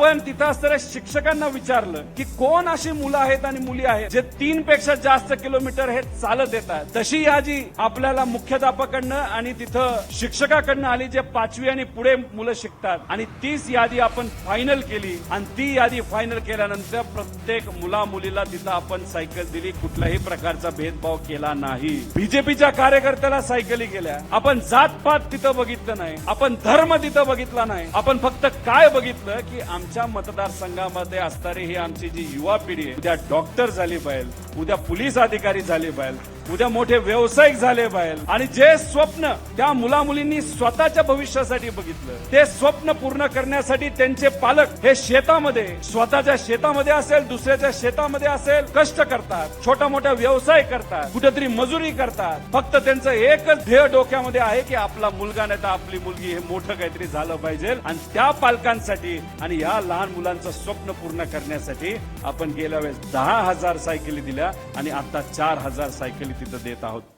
आपण तिथं असणाऱ्या शिक्षकांना विचारलं की कोण अशी मुलं आहेत आणि मुली आहेत जे तीन पेक्षा जास्त किलोमीटर हे चालत येतात? तशी यादी आपल्याला मुख्याध्यापकाकडनं आणि तिथं शिक्षकाकडनं आली जे पाचवी आणि पुढे मुलं शिकतात. आणि तीच यादी आपण फायनल केली. आणि ती यादी फायनल केल्यानंतर प्रत्येक मुला मुलीला तिथं आपण सायकल दिली. कुठल्याही प्रकारचा भेदभाव केला नाही. बीजेपीच्या कार्यकर्त्याला सायकली गेल्या आपण जातपात तिथं बघितलं नाही. आपण धर्म तिथं बघितला नाही. आपण फक्त काय बघितलं? की आमच्या आमच्या मतदारसंघामध्ये असणारी ही आमची जी युवा पिढी आहे त्या डॉक्टर झाली पाहिजे. उद्या पोलीस अधिकारी झाले पाहिजे उद्या मोठे व्यावसायिक झाले पाहिजे आणि जे स्वप्न त्या मुला मुलींनी स्वतःच्या भविष्यासाठी बघितलं ते स्वप्न पूर्ण करण्यासाठी त्यांचे पालक हे शेतामध्ये स्वतःच्या शेतामध्ये असेल दुसऱ्याच्या शेतामध्ये असेल कष्ट करतात छोटा मोठा व्यवसाय करतात कुठेतरी मजुरी करतात. फक्त त्यांचं एकच ध्येय डोक्यामध्ये आहे की आपला मुलगा नाही तर आपली मुलगी हे मोठं काहीतरी झालं पाहिजे. आणि त्या पालकांसाठी आणि या लहान मुलांचं स्वप्न पूर्ण करण्यासाठी आपण गेल्या वेळेस दहा हजार सायकली दिल्या आणि आता चार हजार सायकली तिथं देत आहोत.